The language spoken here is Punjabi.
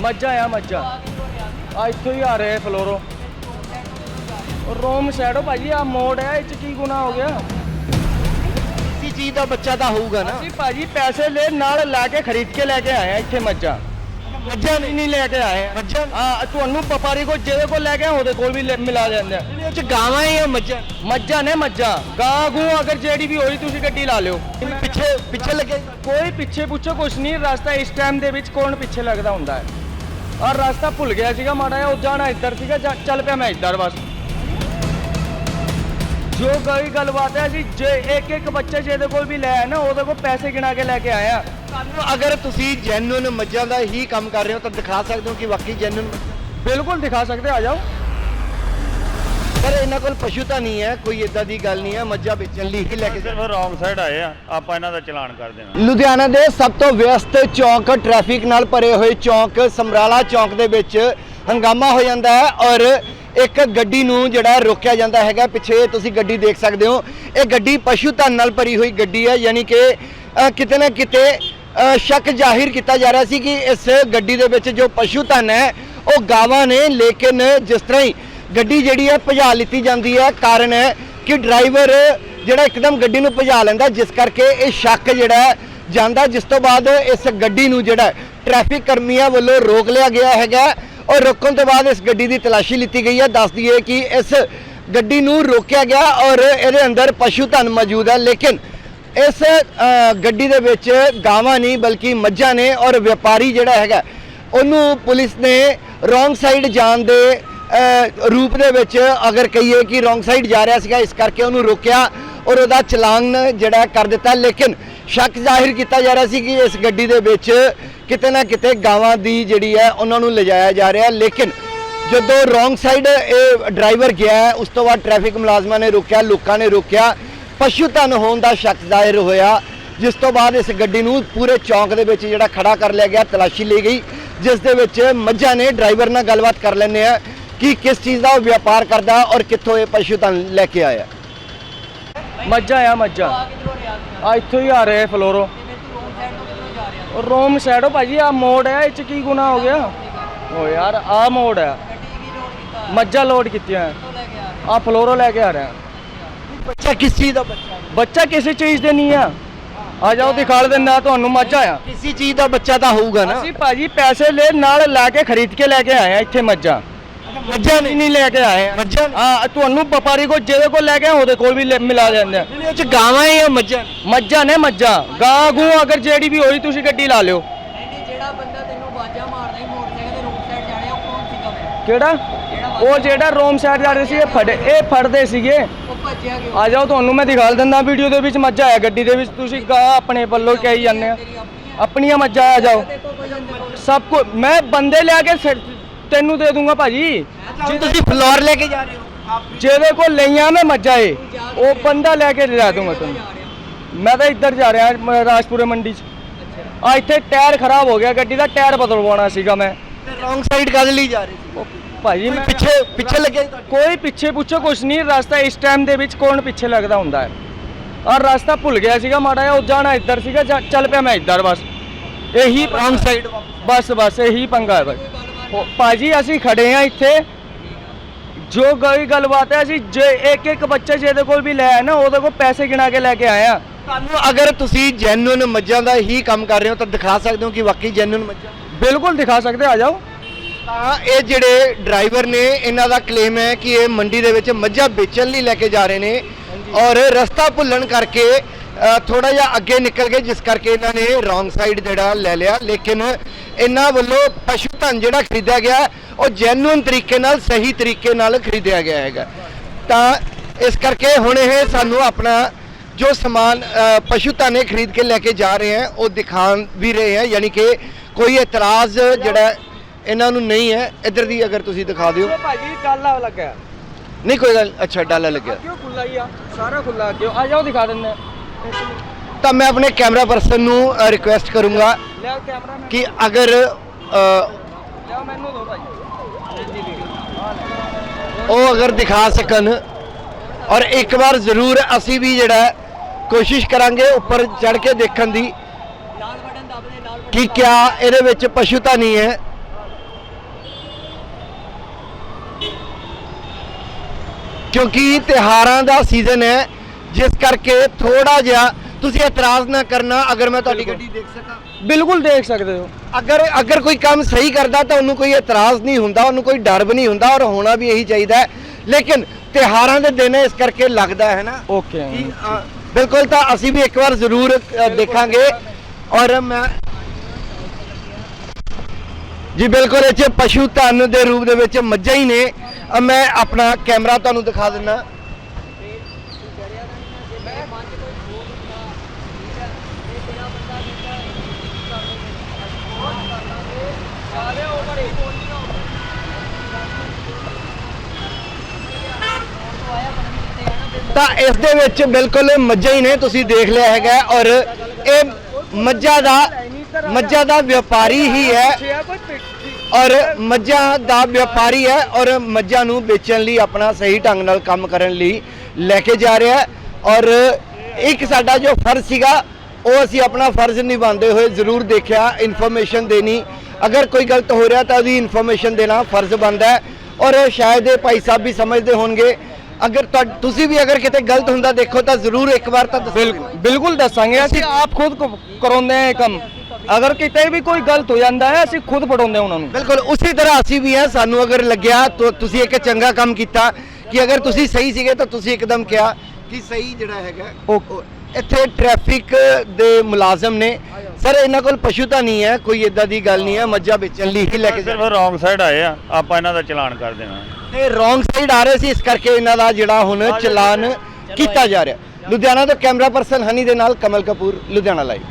ਮੱਝਾਂ ਆ ਮੱਝਾਂ। ਆ ਇੱਥੋਂ ਹੀ ਆ ਰਹੇ ਫਲੋਰੋ। ਰੋਮ ਸ਼ੈਡੋ ਭਾਜੀ ਆ ਮੋੜ ਹੈ ਚ ਕੀ ਗੁਨਾ ਹੋ ਗਿਆ? ਇਸੀ ਚੀਜ਼ ਦਾ ਬੱਚਾ ਤਾਂ ਹੋਊਗਾ ਨਾ। ਅਸੀਂ ਭਾਜੀ ਪੈਸੇ ਲੈ ਨਾਲ ਲਾ ਕੇ ਖਰੀਦ ਕੇ ਲੈ ਕੇ ਆਏ ਆ ਇੱਥੇ ਮੱਝਾਂ। ਮੱਝਾਂ ਨਹੀਂ। ਲੈ ਕੇ ਆਏ ਆ। ਮੱਝਾਂ ਹਾਂ ਤੁਹਾਨੂੰ ਵਪਾਰੀ ਕੋ ਜਿਹਦੇ ਕੋਲ ਲੈ ਕੇ ਆਏ ਉਹਦੇ ਕੋਲ ਵੀ ਲੈ- ਮਿਲਾ ਜਾਂਦੇ ਆ। ਇਹ ਚ ਗਾਵਾਂ ਹੀ ਆ ਮੱਝਾਂ। ਮੱਝਾਂ ਨੇ ਮੱਝਾਂ। ਗਾਂ ਗੂ ਅਗਰ ਜਿਹੜੀ ਵੀ ਹੋਈ ਤੁਸੀਂ ਗੱਡੀ ਲਾ ਲਿਓ। ਪਿੱਛੇ ਪਿੱਛੇ ਲੱਗੇ। ਕੋਈ ਪਿੱਛੇ ਪੁੱਛੋ ਕੁਛ ਨਹੀਂ ਰਸਤਾ ਇਸ ਟਾਈਮ ਦੇ ਵਿੱਚ ਕੌਣ ਪਿੱਛੇ ਲੱਗਦਾ ਹੁੰਦਾ ਹੈ। ਔਰ ਰਸਤਾ ਭੁੱਲ ਗਿਆ ਸੀਗਾ ਮਾੜਾ ਜਿਹਾ ਉਹ ਜਾਣਾ ਇੱਧਰ ਸੀਗਾ ਜਾ- ਚੱਲ ਪਿਆ ਮੈਂ ਇੱਧਰ ਬਸ। ਜੋ ਗਈ ਗੱਲਬਾਤ ਹੈ ਜੀ ਜੇ ਇੱਕ ਇੱਕ ਬੱਚੇ ਜਿਹਦੇ ਕੋਲ ਵੀ ਲੈ ਆਏ ਨਾ ਉਹਦੇ ਕੋਲ ਪੈਸੇ ਗਿਣਾ ਕੇ ਲੈ ਕੇ ਆਇਆ। ਤੁਹਾਨੂੰ ਅਗਰ ਤੁਸੀਂ ਜੈਨੂਨ ਮੱਝਾਂ ਦਾ ਹੀ ਕੰਮ ਕਰ ਰਹੇ ਹੋ ਤਾਂ ਦਿਖਾ ਸਕਦੇ ਹੋ ਕਿ ਵਾਕਈ ਜੈਨੂਨ ਬਿਲਕੁਲ ਦਿਖਾ ਸਕਦੇ ਆ ਜਾਓ। ਪਰ ਇਹਨਾਂ ਕੋਲ ਪਸ਼ੂ ਤਾਂ ਨਹੀਂ ਹੈ ਕੋਈ ਇਦਾਂ ਦੀ ਗੱਲ ਨਹੀਂ ਹੈ ਮੱਝਾਂ ਵੇਚਣ ਲਈ ਹੀ ਲੈ ਕੇ ਸਿਰਫ ਰੌਂਗ ਸਾਈਡ ਆਏ ਆ ਆਪਾਂ ਇਹਨਾਂ ਦਾ ਚਲਾਨ ਕਰ ਦੇਣਾ। ਲੁਧਿਆਣਾ ਦੇ ਸਭ ਤੋਂ ਵਿਅਸਤ ਚੌਂਕ ਟ੍ਰੈਫਿਕ ਨਾਲ ਭਰੇ ਹੋਏ ਚੌਂਕ ਸਮਰਾਲਾ ਚੌਂਕ ਦੇ ਵਿੱਚ ਹੰਗਾਮਾ ਹੋ ਜਾਂਦਾ ਹੈ ਔਰ ਇੱਕ ਗੱਡੀ ਨੂੰ ਜਿਹੜਾ ਰੋਕਿਆ ਜਾਂਦਾ ਹੈਗਾ। ਪਿੱਛੇ ਤੁਸੀਂ ਗੱਡੀ ਦੇਖ ਸਕਦੇ ਹੋ। ਇਹ ਗੱਡੀ ਪਸ਼ੂ ਧਨ ਨਾਲ ਭਰੀ ਹੋਈ ਗੱਡੀ ਹੈ ਯਾਨੀ ਕਿ ਕਿਤੇ ਨਾ ਕਿਤੇ ਸ਼ੱਕ ਜ਼ਾਹਿਰ ਕੀਤਾ ਜਾ ਰਿਹਾ ਸੀ ਕਿ ਇਸ ਗੱਡੀ ਦੇ ਵਿੱਚ ਜੋ ਪਸ਼ੂ ਧਨ ਹੈ ਉਹ ਗਾਵਾਂ ਨੇ ਲੇਕਿਨ ਜਿਸ ਤਰ੍ਹਾਂ ਹੀ ਗੱਡੀ ਜਿਹੜੀ ਹੈ ਭਜਾ ਲਿੱਤੀ ਜਾਂਦੀ ਹੈ। ਕਾਰਨ ਹੈ ਕਿ ਡਰਾਈਵਰ ਜਿਹੜਾ ਇੱਕਦਮ ਗੱਡੀ ਨੂੰ ਭਜਾ ਲੈਂਦਾ, ਜਿਸ ਕਰਕੇ ਇਹ ਸ਼ੱਕ ਜਿਹੜਾ ਜਾਂਦਾ। ਜਿਸ ਤੋਂ ਬਾਅਦ ਇਸ ਗੱਡੀ ਨੂੰ ਜਿਹੜਾ ਟ੍ਰੈਫਿਕ ਕਰਮੀਆਂ ਵੱਲੋਂ ਰੋਕ ਲਿਆ ਗਿਆ ਹੈਗਾ। ਔਰ ਰੋਕਣ ਤੋਂ ਬਾਅਦ ਇਸ ਗੱਡੀ ਦੀ ਤਲਾਸ਼ੀ ਲਿੱਤੀ ਗਈ ਹੈ। ਦੱਸ ਦਈਏ ਕਿ ਇਸ ਗੱਡੀ ਨੂੰ ਰੋਕਿਆ ਗਿਆ ਔਰ ਇਹਦੇ ਅੰਦਰ ਪਸ਼ੂ ਧਨ ਮੌਜੂਦ ਹੈ। ਲੇਕਿਨ ਇਸ ਗੱਡੀ ਦੇ ਵਿੱਚ ਗਾਵਾਂ ਨਹੀਂ, ਬਲਕਿ ਮੱਝਾਂ ਨੇ ਔਰ ਵਪਾਰੀ ਜਿਹੜਾ ਹੈਗਾ, ਉਹਨੂੰ ਪੁਲਿਸ ਨੇ ਰੋਂਗ ਸਾਈਡ ਜਾਣ ਦੇ ਰੂਪ ਦੇ ਵਿੱਚ ਅਗਰ ਕਹੀਏ ਕਿ ਰੋਂਗ ਸਾਈਡ ਜਾ ਰਿਹਾ ਸੀਗਾ, ਇਸ ਕਰਕੇ ਉਹਨੂੰ ਰੋਕਿਆ ਔਰ ਉਹਦਾ ਚਲਾਨ ਜਿਹੜਾ ਕਰ ਦਿੱਤਾ। ਲੇਕਿਨ ਸ਼ੱਕ ਜ਼ਾਹਿਰ ਕੀਤਾ ਜਾ ਰਿਹਾ ਸੀ ਕਿ ਇਸ ਗੱਡੀ ਦੇ ਵਿੱਚ ਕਿਤੇ ਨਾ ਕਿਤੇ ਗਾਵਾਂ ਦੀ ਜਿਹੜੀ ਹੈ, ਉਹਨਾਂ ਨੂੰ ਲਿਜਾਇਆ ਜਾ ਰਿਹਾ। ਲੇਕਿਨ ਜਦੋਂ ਰੋਂਗ ਸਾਈਡ ਇਹ ਡਰਾਈਵਰ ਗਿਆ, ਉਸ ਤੋਂ ਬਾਅਦ ਟ੍ਰੈਫਿਕ ਮੁਲਾਜ਼ਮਾਂ ਨੇ ਰੋਕਿਆ, ਲੋਕਾਂ ਨੇ ਰੋਕਿਆ। ਪਸ਼ੂ ਧਨ ਹੋਣ ਦਾ ਸ਼ੱਕ ਜ਼ਾਹਿਰ ਹੋਇਆ, ਜਿਸ ਤੋਂ ਬਾਅਦ ਇਸ ਗੱਡੀ ਨੂੰ ਪੂਰੇ ਚੌਂਕ ਦੇ ਵਿੱਚ ਜਿਹੜਾ ਖੜਾ ਕਰ ਲਿਆ ਗਿਆ, ਤਲਾਸ਼ੀ ਲਈ ਗਈ, ਜਿਸ ਦੇ ਵਿੱਚ ਮੱਝਾਂ ਨੇ ਡਰਾਈਵਰ ਨਾਲ ਗੱਲਬਾਤ ਕਰ ਲੈਂਦੇ ਆ। ਕਿ ਕਿਸ ਚੀਜ਼ ਦਾ ਉਹ ਵਪਾਰ ਕਰਦਾ ਔਰ ਕਿੱਥੋਂ ਇਹ ਪਸ਼ੂ ਧਨ ਲੈ ਕੇ ਆਇਆ? ਮੱਝਾਂ ਆ ਮੱਝਾਂ। ਆ ਇੱਥੋਂ ਹੀ ਆ ਰਹੇ ਫਲੋਰੋ। ਰੋਮ ਸ਼ੈਡੋ ਭਾਜੀ ਆ ਮੋੜ ਹੈ ਇਹ ਚ ਕੀ ਗੁਨਾ ਹੋ ਗਿਆ? ਓ ਯਾਰ ਆ ਮੋੜ ਹੈ ਮੱਝਾਂ ਲੋਡ ਕੀਤੀਆਂ। ਆ ਫਲੋਰੋ ਲੈ ਕੇ ਆ ਰਹੇ ਬੱਚਾ ਕਿਸ ਚੀਜ਼ ਦਾ? ਬੱਚਾ ਕਿਸੇ ਚੀਜ਼ ਦੇ ਨਹੀਂ ਆ। ਆ ਜਾਓ ਦਿਖਾ ਦਿੰਦਾ ਤੁਹਾਨੂੰ ਮੱਝਾਂ ਆ ਕਿਸੇ ਚੀਜ਼ ਦਾ ਬੱਚਾ ਤਾਂ ਹੋਊਗਾ ਨਾ। ਅਸੀਂ ਭਾਜੀ ਪੈਸੇ ਲੈ ਨਾਲ ਲਾ ਕੇ ਖਰੀਦ ਕੇ ਲੈ ਕੇ ਆਏ ਆ ਇੱਥੇ ਮੱਝਾਂ। ਮੱਝਾਂ ਨਹੀਂ ਨਹੀਂ ਲੈ ਕੇ ਆਏ ਆ। ਮੱਝਾਂ ਹਾਂ ਤੁਹਾਨੂੰ ਵਪਾਰੀ ਕੋ ਜਿਹਦੇ ਕੋਲ ਲੈ ਕੇ ਆਏ ਉਹਦੇ ਕੋਲ ਵੀ ਲੈ- ਮਿਲਾ ਜਾਂਦੇ ਆ। ਇਹ ਚ ਗਾਵਾਂ ਹੀ ਆ ਮੱਝਾਂ। ਮੱਝਾਂ ਨੇ ਮੱਝਾਂ। ਗਾਂ ਗੂ ਅਗਰ ਜਿਹੜੀ ਵੀ ਹੋਈ ਤੁਸੀਂ ਗੱਡੀ ਲਾ ਲਿਓ। ਨਹੀਂ ਨਹੀਂ ਜਿਹੜਾ ਬੰਦਾ ਤੈਨੂੰ ਬਾਜਾ ਮਾਰਦਾ ਹੀ ਮੋਟਰਸਾਈਕਲ ਦੇ ਰੋਡ ਸਾਈਡ ਜਾ ਰਿਹਾ ਉਹ ਕੌਣ ਸੀਗਾ ਫਿਰ ਕਿਹੜਾ? ਉਹ ਜਿਹੜਾ ਰੋਮ ਸਾਈਡ ਜਾ ਰਹੇ ਸੀ ਇਹ ਫੜ ਇਹ ਫੜਦੇ ਸੀਗੇ। ਉਹ ਭੱਜਿਆ ਕਿਉਂ? ਆ ਜਾਓ ਤੁਹਾਨੂੰ ਮੈਂ ਦਿਖਾ ਦਿੰਦਾ ਵੀਡੀਓ ਦੇ ਵਿੱਚ ਮੱਝਾਂ ਆਇਆ ਗੱਡੀ ਦੇ ਵਿੱਚ। ਤੁਸੀਂ ਗਾਂ ਆਪਣੇ ਵੱਲੋਂ ਕਹੀ ਜਾਂਦੇ ਆ। ਤੇਰੀ ਆਪਣੀਆਂ ਆਪਣੀਆਂ ਮੱਝਾਂ ਆ ਜਾਓ। ਦੇਖੋ ਕੋਈ ਅੰਦਰ ਸਭ ਕੁਝ ਮੈਂ ਬੰਦੇ ਲਿਆ ਕੇ ਸਿਰ- ਤੈਨੂੰ ਦੇ ਦੂੰਗਾ ਭਾਜੀ। ਜੇ ਤੁਸੀਂ ਫਲੋਰ ਲੈ ਕੇ ਜਾ ਰਹੇ ਹੋ ਜਿਹਦੇ ਕੋਲ ਲਈਆਂ ਮੈਂ ਮੱਝਾਂ ਏ ਉਹ ਬੰਦਾ ਲੈ ਕੇ ਲਿਆ ਦੂੰਗਾ ਤੁਹਾਨੂੰ। ਮੈਂ ਤਾਂ ਇੱਧਰ ਜਾ ਰਿਹਾ ਰਾਜਪੁਰੇ ਮੰਡੀ 'ਚ। ਆ ਇੱਥੇ ਟਾਇਰ ਖਰਾਬ ਹੋ ਗਿਆ ਗੱਡੀ ਦਾ ਟਾਇਰ ਬਦਲਵਾਉਣਾ ਸੀਗਾ ਮੈਂ। ਰੋਂਗ ਸਾਈਡ ਕਦ ਲਈ ਜਾ ਰਹੇ ਸੀ। ਭਾਜੀ ਮੈਂ ਪਿੱਛੇ ਪਿੱਛੇ ਲੱਗੇ ਕੋਈ ਪਿੱਛੇ ਪੁੱਛੋ ਕੁਛ ਨਹੀਂ ਰਸਤਾ ਇਸ ਟਾਈਮ ਦੇ ਵਿੱਚ ਕੌਣ ਪਿੱਛੇ ਲੱਗਦਾ ਹੁੰਦਾ ਹੈ। ਔਰ ਰਸਤਾ ਭੁੱਲ ਗਿਆ ਸੀਗਾ ਮਾੜਾ ਜਿਹਾ ਉਹ ਜਾਣਾ ਇੱਧਰ ਸੀਗਾ ਜਾ- ਚੱਲ ਪਿਆ ਮੈਂ ਇੱਧਰ ਬਸ। ਇਹੀ ਰੋਂਗ ਸਾਈਡ ਬਸ ਬਸ ਇਹੀ ਪੰਗਾ ਹੈ ਬਸ। ਉਹ ਭਾਜੀ ਅਸੀਂ ਖੜੇ ਆ ਇੱਥੇ। ਜੋ ਗਈ ਗੱਲਬਾਤ ਹੈ ਅਸੀਂ ਜੇ ਇੱਕ ਇੱਕ ਬੱਚੇ ਜਿਹਦੇ ਕੋਲ ਵੀ ਲੈ ਆਏ ਨਾ ਉਹਦੇ ਕੋਲ ਪੈਸੇ ਗਿਣਾ ਕੇ ਲੈ ਕੇ ਆਏ ਆ ਤੁਹਾਨੂੰ ਅਗਰ ਤੁਸੀਂ ਜੈਨੂਨ ਮੱਝਾਂ ਦਾ ਹੀ ਕੰਮ ਕਰ ਰਹੇ ਹੋ ਤਾਂ ਦਿਖਾ ਸਕਦੇ ਹੋ ਕਿ ਵਾਕਈ ਜੈਨੂਨ ਮੱਝਾਂ ਬਿਲਕੁਲ ਦਿਖਾ ਸਕਦੇ ਆ ਜਾਓ। ਤਾਂ ਇਹ ਜਿਹੜੇ ਡਰਾਈਵਰ ਨੇ ਇਹਨਾਂ ਦਾ ਕਲੇਮ ਹੈ ਕਿ ਇਹ ਮੰਡੀ ਦੇ ਵਿੱਚ ਮੱਝਾਂ ਵੇਚਣ ਲਈ ਲੈ ਕੇ ਜਾ ਰਹੇ ਨੇ। ਔਰ ਰਸਤਾ ਭੁੱਲਣ ਕਰਕੇ ਥੋੜਾ ਜਿਹਾ ਅੱਗੇ ਨਿਕਲ ਗਏ ਜਿਸ ਕਰਕੇ ਇਹਨਾਂ ਨੇ ਰੋਂਗ ਸਾਈਡ ਜਿਹੜਾ ਲੈ ਲਿਆ। ਲੇਕਿਨ ਇਹਨਾਂ ਵੱਲੋਂ ਪਸ਼ੂ ਧਨ ਜਿਹੜਾ ਖਰੀਦਿਆ ਗਿਆ ਉਹ ਜੈਨੂਨ ਤਰੀਕੇ ਨਾਲ ਸਹੀ ਤਰੀਕੇ ਨਾਲ ਖਰੀਦਿਆ ਗਿਆ ਹੈਗਾ। ਤਾਂ ਇਸ ਕਰਕੇ ਹੁਣ ਇਹ ਸਾਨੂੰ ਆਪਣਾ ਜੋ ਸਮਾਨ ਪਸ਼ੂ ਧਨ ਖਰੀਦ ਕੇ ਲੈ ਕੇ ਜਾ ਰਹੇ ਹੈ ਉਹ ਦਿਖਾਣ ਵੀ ਰਹੇ ਹੈ। ਯਾਨੀ ਕਿ ਕੋਈ ਇਤਰਾਜ਼ ਜਿਹੜਾ ਇਹਨਾਂ ਨੂੰ ਨਹੀਂ ਹੈ। ਇੱਧਰ ਦੀ ਅਗਰ ਤੁਸੀਂ ਦਿਖਾ ਦਿਓ। ਭਾਜੀ ਕਾਲਾ ਲੱਗਾ। ਨਹੀਂ ਕੋਈ ਗੱਲ ਅੱਛਾ ਡਾਲਾ ਲੱਗਿਆ। ਕਿਉਂ ਖੁੱਲਾ ਹੀ ਆ? ਸਾਰਾ ਖੁੱਲਾ ਕਿਉਂ ਆ ਜਾਓ ਦਿਖਾ ਦਿੰਦੇ। ਤਾਂ ਮੈਂ ਆਪਣੇ ਕੈਮਰਾ ਪਰਸਨ ਨੂੰ ਰਿਕੁਐਸਟ ਕਰੂੰਗਾ ਕਿ ਅਗਰ ਉਹ ਅਗਰ ਦਿਖਾ ਸਕਣ। ਔਰ ਇੱਕ ਵਾਰ ਜ਼ਰੂਰ ਅਸੀਂ ਵੀ ਜਿਹੜਾ ਕੋਸ਼ਿਸ਼ ਕਰਾਂਗੇ ਉੱਪਰ ਚੜ ਕੇ ਦੇਖਣ ਦੀ। ਕਿ ਕਿਆ ਇਹਦੇ ਵਿੱਚ ਪਸ਼ੂ ਤਾਂ ਨਹੀਂ ਹੈ। ਕਿਉਂਕਿ ਤਿਹਾਰਾਂ ਦਾ ਸੀਜ਼ਨ ਹੈ। ਜਿਸ ਕਰਕੇ ਥੋੜਾ ਜਿਹਾ ਤੁਸੀਂ ਇਤਰਾਜ਼ ਨਾ ਕਰਨਾ ਅਗਰ ਮੈਂ ਤੁਹਾਡੀ ਗੱਡੀ ਦੇਖ ਸਕਾਂ? ਬਿਲਕੁਲ ਦੇਖ ਸਕਦੇ ਹੋ। ਅਗਰ ਅਗਰ ਕੋਈ ਕੰਮ ਸਹੀ ਕਰਦਾ ਤਾਂ ਉਹਨੂੰ ਕੋਈ ਇਤਰਾਜ਼ ਨਹੀਂ ਹੁੰਦਾ ਉਹਨੂੰ ਕੋਈ ਡਰ ਵੀ ਨਹੀਂ ਹੁੰਦਾ ਔਰ ਹੋਣਾ ਵੀ ਇਹੀ ਚਾਹੀਦਾ ਹੈ। ਲੇਕਿਨ ਤਿਹਾਰਾਂ ਦੇ ਦਿਨ ਹੈ ਇਸ ਕਰਕੇ ਲੱਗਦਾ ਹੈ ਨਾ ਓਕੇ ਕਿ, ਅ, ਬਿਲਕੁਲ ਤਾਂ ਅਸੀਂ ਵੀ ਇੱਕ ਵਾਰ ਜ਼ਰੂਰ ਅ, ਦੇਖਾਂਗੇ ਔਰ ਮੈਂ ਜੀ ਬਿਲਕੁਲ ਇਹ 'ਚ ਪਸ਼ੂ ਧਨ ਦੇ ਰੂਪ ਦੇ ਵਿੱਚ ਮੱਝਾਂ ਹੀ ਨੇ। ਅ, ਮੈਂ ਆਪਣਾ ਕੈਮਰਾ ਤੁਹਾਨੂੰ ਦਿਖਾ ਦਿੰਦਾ। ਤਾਂ ਇਸ ਦੇ ਵਿੱਚ ਬਿਲਕੁਲ ਮੱਝਾਂ ਹੀ ਨੇ, ਤੁਸੀਂ ਦੇਖ ਲਿਆ ਹੈਗਾ ਔਰ ਇਹ ਮੱਝਾਂ ਦਾ ਮੱਝਾਂ ਦਾ ਵਪਾਰੀ ਹੀ ਹੈ। ਔਰ ਮੱਝਾਂ ਦਾ ਵਪਾਰੀ ਹੈ, ਔਰ ਮੱਝਾਂ ਨੂੰ ਵੇਚਣ ਲਈ ਆਪਣਾ ਸਹੀ ਢੰਗ ਨਾਲ ਕੰਮ ਕਰਨ ਲਈ ਲੈ ਕੇ ਜਾ ਰਿਹਾ ਹੈ। ਔਰ ਇੱਕ ਸਾਡਾ ਜੋ ਫਰਜ਼ ਸੀਗਾ ਉਹ ਅਸੀਂ ਆਪਣਾ ਫਰਜ਼ ਨਿਭਾਉਂਦੇ ਹੋਏ ਜ਼ਰੂਰ ਦੇਖਿਆ ਇਨਫੋਰਮੇਸ਼ਨ ਦੇਣੀ। ਅਗਰ ਕੋਈ ਗਲਤ ਹੋ ਰਿਹਾ ਤਾਂ ਉਹਦੀ ਇਨਫੋਰਮੇਸ਼ਨ ਦੇਣਾ ਫਰਜ਼ ਬਣਦਾ ਹੈ। ਔਰ ਸ਼ਾਇਦ ਇਹ ਭਾਈ ਸਾਹਿਬ ਵੀ ਸਮਝਦੇ ਹੋਣਗੇ। ਅਗਰ ਤੁਸੀਂ ਵੀ ਅਗਰ ਕਿਤੇ ਗਲਤ ਹੁੰਦਾ ਦੇਖੋ ਤਾਂ ਜ਼ਰੂਰ ਇੱਕ ਵਾਰ ਤਾਂ ਬਿਲਕੁਲ ਬਿਲਕੁਲ ਦੱਸਾਂਗੇ। ਅਸੀਂ ਆਪ ਖੁਦ ਕਰਾਉਂਦੇ ਇਹ ਕੰਮ। ਅਗਰ ਕਿਤੇ ਵੀ ਕੋਈ ਗਲਤ ਹੋ ਜਾਂਦਾ ਹੈ ਅਸੀਂ ਖੁਦ ਪੜਾਉਂਦੇ ਉਹਨਾਂ ਨੂੰ। ਬਿਲਕੁਲ ਉਸੇ ਤਰ੍ਹਾਂ ਅਸੀਂ ਵੀ ਹਾਂ ਸਾਨੂੰ ਅਗਰ ਲੱਗਿਆ ਤੁਸੀਂ ਇੱਕ ਚੰਗਾ ਕੰਮ ਕੀਤਾ। ਕਿ ਅਗਰ ਤੁਸੀਂ ਸਹੀ ਸੀਗੇ ਤਾਂ ਤੁਸੀਂ ਇੱਕਦਮ ਕਿਹਾ। ਕਿ ਸਹੀ ਜਿਹੜਾ ਹੈਗਾ ਉਹ- ਇੱਥੇ ਟ੍ਰੈਫਿਕ ਦੇ ਮੁਲਾਜ਼ਮ ਨੇ। ਸਰ ਇਹਨਾਂ ਕੋਲ ਪਸ਼ੂ ਤਾਂ ਨਹੀਂ ਹੈ ਕੋਈ ਇਦਾਂ ਦੀ ਗੱਲ ਨਹੀਂ ਹੈ ਮੱਝਾਂ ਵੇਚਣ ਲਈ ਹੀ ਲੈ ਕੇ ਸਿਰਫ ਰੌਂਗ ਸਾਈਡ ਆਏ ਆ ਆਪਾਂ ਇਹਨਾਂ ਦਾ ਚਲਾਨ ਕਰ ਦੇਣਾ। ਤੇ ਰੋਂਗ ਸਾਈਡ ਆ ਰਹੇ ਸੀ ਇਸ ਕਰਕੇ ਇਹਨਾਂ ਦਾ ਜਿਹੜਾ ਹੁਣ ਚਲਾਨ ਕੀਤਾ ਜਾ ਰਿਹਾ। ਲੁਧਿਆਣਾ ਤੋਂ ਕੈਮਰਾ ਪਰਸਨ ਹਨੀ ਦੇ ਨਾਲ ਕਮਲ ਕਪੂਰ ਲੁਧਿਆਣਾ ਲਾਈਵ